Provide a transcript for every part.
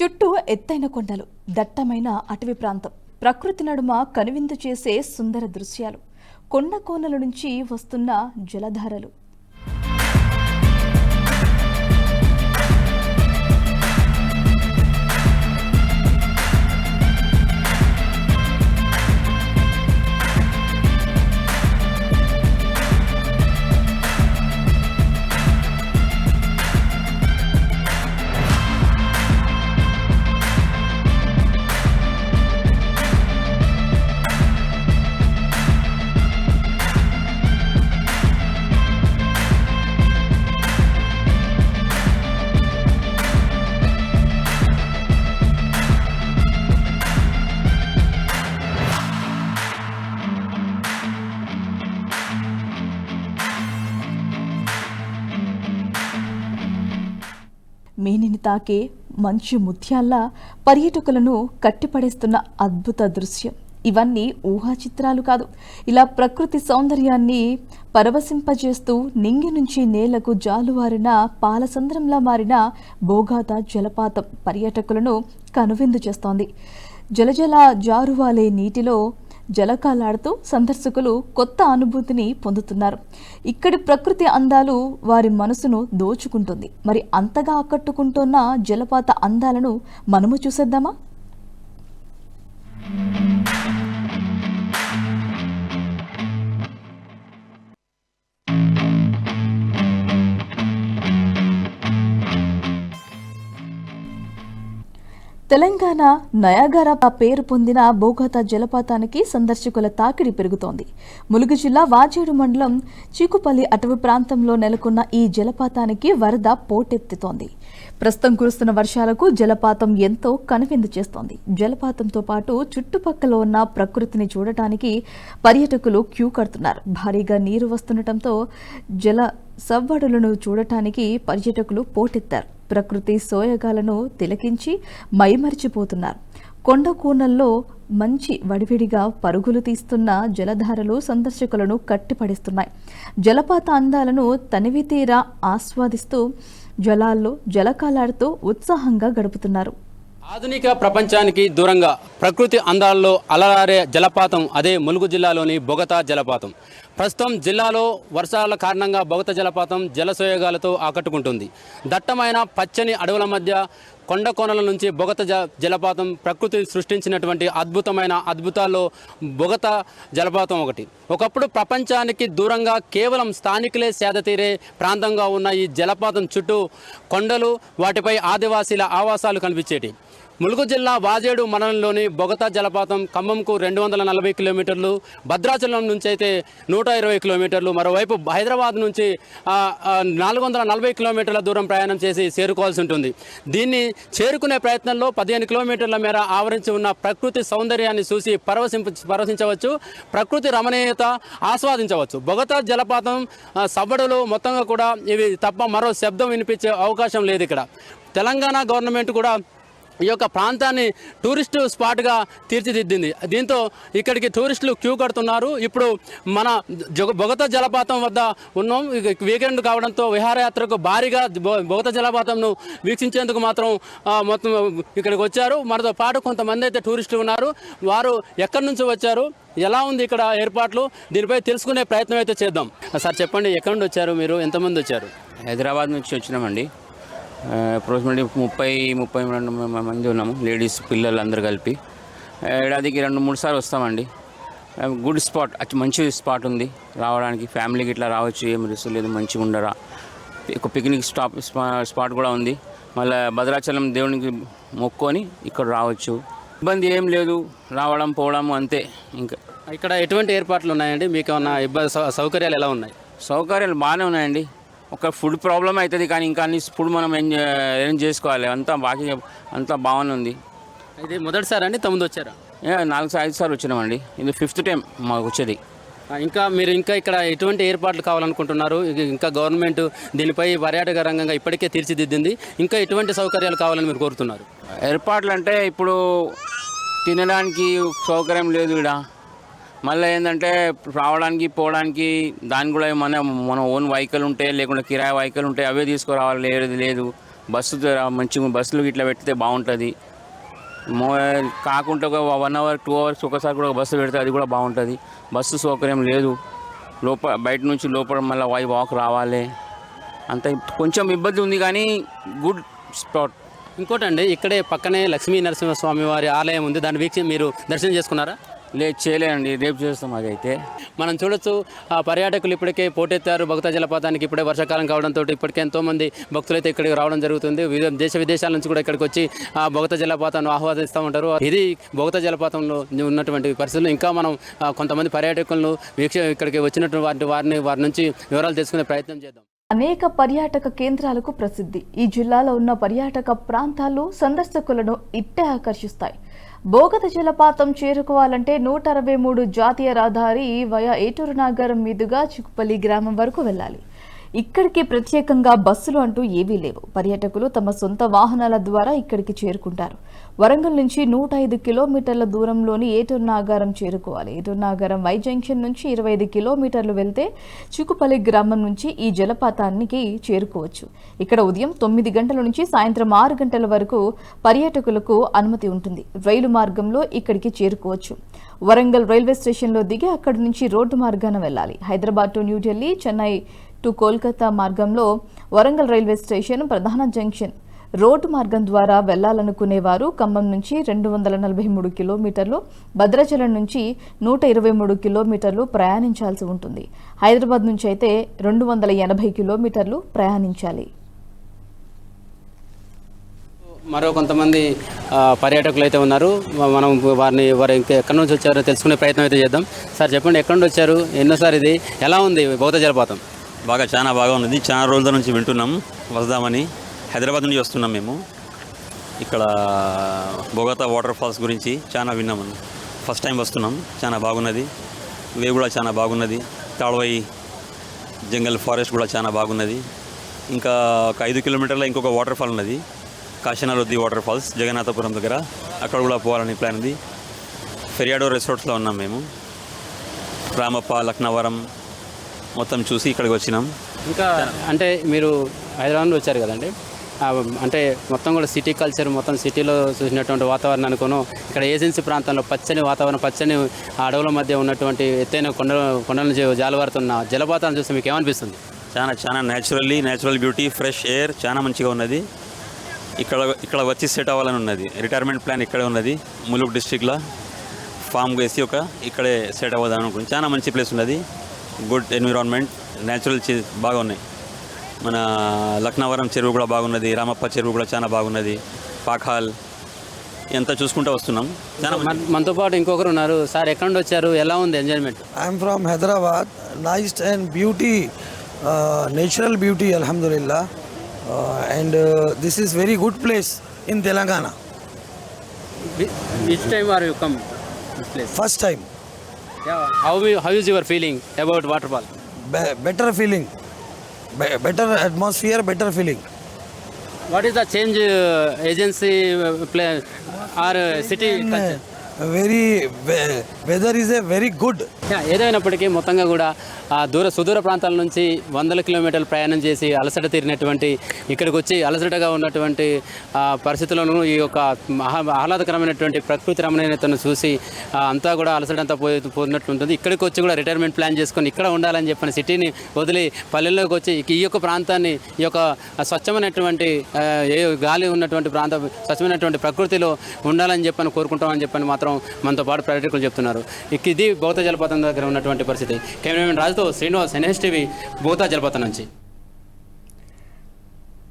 చుట్టూ ఎత్తైన కొండలు దట్టమైన అటవీ ప్రాంతం ప్రకృతి నడుమ కనువిందు చేసే సుందర దృశ్యాలు కొండ కోనల నుంచి వస్తున్న జలధారలు తాకే మంచు ముత్యాల్లా పర్యాటకులను కట్టిపడేస్తున్న అద్భుత దృశ్యం ఇవన్నీ ఊహా చిత్రాలు కాదు ఇలా ప్రకృతి సౌందర్యాన్ని పరవశింపజేస్తూ నింగి నుంచి నేలకు జాలువారిన పాలసంద్రంలా మారిన బోగాత జలపాతం పర్యాటకులను కనువిందు చేస్తోంది జలజల జారువాలే నీటిలో జలకాలాడుతూ సందర్శకులు కొత్త అనుభూతిని పొందుతున్నారు ఇక్కడి ప్రకృతి అందాలు వారి మనసును దోచుకుంటుంది మరి అంతగా ఆకట్టుకుంటున్న జలపాత అందాలను మనము చూసేద్దామా తెలంగాణ నయాగారా పేరు పొందిన బోగత జలపాతానికి సందర్శకుల తాకిడి పెరుగుతోంది ములుగు జిల్లా వాజేడు మండలం చీకుపల్లి అటవీ ప్రాంతంలో నెలకొన్న ఈ జలపాతానికి వరద పోటెత్తుతోంది ప్రస్తుతం కురుస్తున్న వర్షాలకు జలపాతం ఎంతో కనువిందు చేస్తోంది జలపాతంతో పాటు చుట్టుపక్కల ఉన్న ప్రకృతిని చూడటానికి పర్యాటకులు క్యూ కడుతున్నారు భారీగా నీరు వస్తుండటంతో జల సవ్వడులను చూడటానికి పర్యాటకులు పోటెత్తారు ప్రకృతి సోయగాలను తిలకించి మైమరిచిపోతున్నారు కొండ కోనల్లో మంచి వడివిడిగా పరుగులు తీస్తున్న జలధారలు సందర్శకులను కట్టిపడిస్తున్నాయి జలపాత అందాలను తనివితీరా ఆస్వాదిస్తూ జలాల్లో జలకాలాడుతూ ఉత్సాహంగా గడుపుతున్నారు ఆధునిక ప్రపంచానికి దూరంగా ప్రకృతి అందాల్లో అలరారే జలపాతం అదే ములుగు జిల్లాలోని బొగతా జలపాతం ప్రస్తుతం జిల్లాలో వర్షాల కారణంగా భగత జలపాతం జలసోయోగాలతో ఆకట్టుకుంటుంది దట్టమైన పచ్చని అడవుల మధ్య కొండ కోనల నుంచి బొగత జ జలపాతం ప్రకృతిని సృష్టించినటువంటి అద్భుతమైన అద్భుతాల్లో బొగత జలపాతం ఒకటి ఒకప్పుడు ప్రపంచానికి దూరంగా కేవలం స్థానికులే సేదతీరే ప్రాంతంగా ఉన్న ఈ జలపాతం చుట్టూ కొండలు వాటిపై ఆదివాసీల ఆవాసాలు కనిపించేటి ములుగు జిల్లా వాజేడు మండలంలోని బొగతా జలపాతం ఖమ్మంకు రెండు వందల నలభై కిలోమీటర్లు భద్రాచలం నుంచి అయితే నూట ఇరవై కిలోమీటర్లు మరోవైపు హైదరాబాద్ నుంచి నాలుగు వందల నలభై కిలోమీటర్ల దూరం ప్రయాణం చేసి చేరుకోవాల్సి ఉంటుంది దీన్ని చేరుకునే ప్రయత్నంలో పదిహేను కిలోమీటర్ల మేర ఆవరించి ఉన్న ప్రకృతి సౌందర్యాన్ని చూసి పరవశింప పరవశించవచ్చు ప్రకృతి రమణీయత ఆస్వాదించవచ్చు బొగతా జలపాతం సవ్వడులు మొత్తంగా కూడా ఇవి తప్ప మరో శబ్దం వినిపించే అవకాశం లేదు ఇక్కడ తెలంగాణ గవర్నమెంట్ కూడా ఈ యొక్క ప్రాంతాన్ని టూరిస్టు స్పాట్గా తీర్చిదిద్దింది దీంతో ఇక్కడికి టూరిస్టులు క్యూ కడుతున్నారు ఇప్పుడు మన బొగత జలపాతం వద్ద ఉన్నాం వీకెండ్ కావడంతో విహారయాత్రకు భారీగా బొగత జలపాతంను వీక్షించేందుకు మాత్రం మొత్తం ఇక్కడికి వచ్చారు మనతో పాటు కొంతమంది అయితే టూరిస్టులు ఉన్నారు వారు ఎక్కడి నుంచి వచ్చారు ఎలా ఉంది ఇక్కడ ఏర్పాట్లు దీనిపై తెలుసుకునే ప్రయత్నం అయితే చేద్దాం సార్ చెప్పండి ఎక్కడి నుండి వచ్చారు మీరు ఎంతమంది వచ్చారు హైదరాబాద్ నుంచి వచ్చినామండి అప్రాక్సిమేట్లీ ముప్పై ముప్పై రెండు మంది ఉన్నాము లేడీస్ పిల్లలు అందరు కలిపి ఏడాదికి రెండు మూడు సార్లు వస్తామండి గుడ్ స్పాట్ అతి మంచి స్పాట్ ఉంది రావడానికి ఫ్యామిలీకి ఇట్లా రావచ్చు ఏం రిస్క్ లేదు మంచిగా ఉండరా ఒక పిక్నిక్ స్టాప్ స్పాట్ కూడా ఉంది మళ్ళీ భద్రాచలం దేవునికి మొక్కొని ఇక్కడ రావచ్చు ఇబ్బంది ఏం లేదు రావడం పోవడం అంతే ఇంకా ఇక్కడ ఎటువంటి ఏర్పాట్లు ఉన్నాయండి మీకు ఏమన్నా ఇబ్బంది సౌకర్యాలు ఎలా ఉన్నాయి సౌకర్యాలు బాగానే ఉన్నాయండి ఒక ఫుడ్ ప్రాబ్లం అవుతుంది కానీ ఇంకా అన్ని ఫుడ్ మనం అరేంజ్ చేసుకోవాలి అంతా బాకీ అంతా బాగుంది ఉంది ఇది మొదటిసారి అండి తొమ్మిది వచ్చారా నాలుగు ఐదు సార్లు వచ్చినామండి ఇది ఫిఫ్త్ టైం మాకు వచ్చేది ఇంకా మీరు ఇంకా ఇక్కడ ఎటువంటి ఏర్పాట్లు కావాలనుకుంటున్నారు ఇంకా గవర్నమెంట్ దీనిపై పర్యాటక రంగంగా ఇప్పటికే తీర్చిదిద్దింది ఇంకా ఎటువంటి సౌకర్యాలు కావాలని మీరు కోరుతున్నారు ఏర్పాట్లు అంటే ఇప్పుడు తినడానికి సౌకర్యం లేదు ఇక్కడ మళ్ళీ ఏంటంటే రావడానికి పోవడానికి దాని కూడా మన మన ఓన్ వెహికల్ ఉంటాయి లేకుండా కిరాయి వెహికల్ ఉంటాయి అవే తీసుకురావాలి లేదు లేదు బస్సు మంచిగా బస్సులు ఇట్లా పెడితే బాగుంటుంది మో కాకుండా ఒక వన్ అవర్ టూ అవర్స్ ఒకసారి కూడా బస్సు పెడితే అది కూడా బాగుంటుంది బస్సు సౌకర్యం లేదు లోపల బయట నుంచి లోపల మళ్ళీ వై వాక్ రావాలి అంత కొంచెం ఇబ్బంది ఉంది కానీ గుడ్ స్పాట్ ఇంకోటండి ఇక్కడే పక్కనే లక్ష్మీ నరసింహస్వామి వారి ఆలయం ఉంది దాన్ని వీక్షి మీరు దర్శనం చేసుకున్నారా లేదు చేయలేనండి రేపు చేస్తాం అదైతే మనం చూడొచ్చు ఆ పర్యాటకులు ఇప్పటికే పోటెత్తారు భక్త జలపాతానికి ఇప్పుడే వర్షాకాలం కావడంతో ఇప్పటికే ఎంతోమంది భక్తులు అయితే ఇక్కడికి రావడం జరుగుతుంది వివిధ దేశ విదేశాల నుంచి కూడా ఇక్కడికి వచ్చి ఆ భక్త జలపాతాన్ని ఆహ్వానిస్తూ ఉంటారు ఇది భక్త జలపాతంలో ఉన్నటువంటి పరిస్థితులు ఇంకా మనం కొంతమంది పర్యాటకులను వీక్ష ఇక్కడికి వచ్చినటువంటి వారిని వారి నుంచి వివరాలు తెలుసుకునే ప్రయత్నం చేద్దాం అనేక పర్యాటక కేంద్రాలకు ప్రసిద్ధి ఈ జిల్లాలో ఉన్న పర్యాటక ప్రాంతాలు సందర్శకులను ఇట్టే ఆకర్షిస్తాయి బోగత జలపాతం చేరుకోవాలంటే నూట అరవై మూడు జాతీయ రహదారి వయా ఏటూరు నాగరం మీదుగా చిక్కుపల్లి గ్రామం వరకు వెళ్ళాలి ఇక్కడికి ప్రత్యేకంగా బస్సులు అంటూ ఏవీ లేవు పర్యాటకులు తమ సొంత వాహనాల ద్వారా ఇక్కడికి చేరుకుంటారు వరంగల్ నుంచి నూట ఐదు కిలోమీటర్ల దూరంలోని ఏటొన్నాగారం చేరుకోవాలి ఏటొన్నాగారం వై జంక్షన్ నుంచి ఇరవై ఐదు కిలోమీటర్లు వెళ్తే చిక్కుపల్లి గ్రామం నుంచి ఈ జలపాతానికి చేరుకోవచ్చు ఇక్కడ ఉదయం తొమ్మిది గంటల నుంచి సాయంత్రం ఆరు గంటల వరకు పర్యాటకులకు అనుమతి ఉంటుంది రైలు మార్గంలో ఇక్కడికి చేరుకోవచ్చు వరంగల్ రైల్వే స్టేషన్లో దిగి అక్కడి నుంచి రోడ్డు మార్గాన వెళ్ళాలి హైదరాబాద్ టు న్యూఢిల్లీ చెన్నై టు కోల్కతా మార్గంలో వరంగల్ రైల్వే స్టేషన్ ప్రధాన జంక్షన్ రోడ్డు మార్గం ద్వారా వెళ్లాలనుకునేవారు ఖమ్మం నుంచి రెండు వందల నలభై మూడు కిలోమీటర్లు భద్రాచలం నుంచి నూట ఇరవై మూడు కిలోమీటర్లు ప్రయాణించాల్సి ఉంటుంది హైదరాబాద్ నుంచి అయితే రెండు వందల ఎనభై కిలోమీటర్లు ప్రయాణించాలి మరో కొంతమంది పర్యాటకులు అయితే ఉన్నారు మనం వారిని వారు ఇంకా ఎక్కడి నుంచి వచ్చారో తెలుసుకునే ప్రయత్నం అయితే చేద్దాం సార్ చెప్పండి ఎక్కడి నుంచి వచ్చారు ఎన్నోసారి ఇది ఎలా ఉంది బౌద్ధ జలపాతం బాగా చాలా బాగా ఉన్నది చాలా రోజుల నుంచి వింటున్నాం వస్తామని హైదరాబాద్ నుంచి వస్తున్నాం మేము ఇక్కడ బొగతా వాటర్ ఫాల్స్ గురించి చాలా విన్నాము ఫస్ట్ టైం వస్తున్నాం చాలా బాగున్నది వే కూడా చాలా బాగున్నది తాళవై జంగల్ ఫారెస్ట్ కూడా చాలా బాగున్నది ఇంకా ఒక ఐదు కిలోమీటర్ల ఇంకొక వాటర్ ఫాల్ ఉన్నది కాశీనాలొద్ది వాటర్ ఫాల్స్ జగన్నాథపురం దగ్గర అక్కడ కూడా పోవాలని ప్లాన్ ఉంది ఫెరియాడో రిసార్ట్స్లో ఉన్నాం మేము రామప్ప లక్నవరం మొత్తం చూసి ఇక్కడికి వచ్చినాం ఇంకా అంటే మీరు హైదరాబాద్లో వచ్చారు కదండి అంటే మొత్తం కూడా సిటీ కల్చర్ మొత్తం సిటీలో చూసినటువంటి అనుకోను ఇక్కడ ఏజెన్సీ ప్రాంతంలో పచ్చని వాతావరణం పచ్చని అడవుల మధ్య ఉన్నటువంటి ఎత్తైన కొండల కొండలను జాలవారుతున్న జలపాతాన్ని చూస్తే మీకు ఏమనిపిస్తుంది చాలా చాలా naturally natural beauty fresh air చాలా మంచిగా ఉన్నది ఇక్కడ ఇక్కడ వచ్చి సెట్ అవ్వాలని ఉన్నది రిటైర్మెంట్ ప్లాన్ ఇక్కడే ఉన్నది ములుగు డిస్టిక్లో ఫామ్ వేసి ఒక ఇక్కడే సెట్ అవ్వదాం అనుకుంటున్నాను చాలా మంచి ప్లేస్ ఉన్నది గుడ్ ఎన్విరాన్మెంట్ న్యాచురల్ బాగా ఉన్నాయి మన లక్నవరం చెరువు కూడా బాగున్నది రామప్ప చెరువు కూడా చాలా బాగున్నది పాఖాల్ ఎంత చూసుకుంటూ వస్తున్నాం మనతో పాటు ఇంకొకరు ఉన్నారు సార్ ఎక్కడ నుండి వచ్చారు ఎలా ఉంది enjoyment I'm from Hyderabad nice and beauty natural beauty అల్హమ్దుల్లా and this is very good place in Telangana which are come first time Yeah. How is your feeling about waterfall? Better feeling. Better atmosphere, better feeling. What is the change uh, agency uh, plan or uh, city culture? Very weather is a very good ఏదైనప్పటికీ మొత్తంగా కూడా ఆ దూర సుదూర ప్రాంతాల నుంచి వందల కిలోమీటర్లు ప్రయాణం చేసి అలసట తీరినటువంటి ఇక్కడికి వచ్చి అలసటగా ఉన్నటువంటి పరిస్థితులను ఈ యొక్క ఆహ్లాదకరమైనటువంటి ప్రకృతి రమణీయతను చూసి అంతా కూడా అలసట అంతా పోయి పోయినట్టు ఉంటుంది ఇక్కడికి వచ్చి కూడా రిటైర్మెంట్ ప్లాన్ చేసుకొని ఇక్కడ ఉండాలని చెప్పిన సిటీని వదిలి పల్లెల్లోకి వచ్చి ఈ యొక్క ప్రాంతాన్ని ఈ యొక్క స్వచ్ఛమైనటువంటి ఏ గాలి ఉన్నటువంటి ప్రాంతం స్వచ్ఛమైనటువంటి ప్రకృతిలో ఉండాలని చెప్పని కోరుకుంటామని చెప్పని మాత్రం మాత్రం మనతో పాటు పర్యాటకులు చెప్తున్నారు ఇది భౌత జలపాతం దగ్గర ఉన్నటువంటి పరిస్థితి కెమెరామెన్ రాజుతో శ్రీనివాస్ ఎన్హెచ్ టీవీ భౌత జలపాతం నుంచి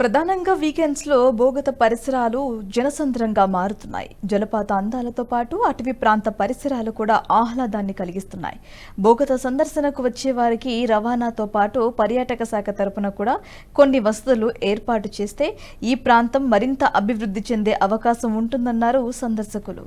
ప్రధానంగా వీకెండ్స్లో భూగత పరిసరాలు జనసంద్రంగా మారుతున్నాయి జలపాత అందాలతో పాటు అటవీ ప్రాంత పరిసరాలు కూడా ఆహ్లాదాన్ని కలిగిస్తున్నాయి భూగత సందర్శనకు వచ్చే వారికి రవాణాతో పాటు పర్యాటక శాఖ తరపున కూడా కొన్ని వసతులు ఏర్పాటు చేస్తే ఈ ప్రాంతం మరింత అభివృద్ధి చెందే అవకాశం ఉంటుందన్నారు సందర్శకులు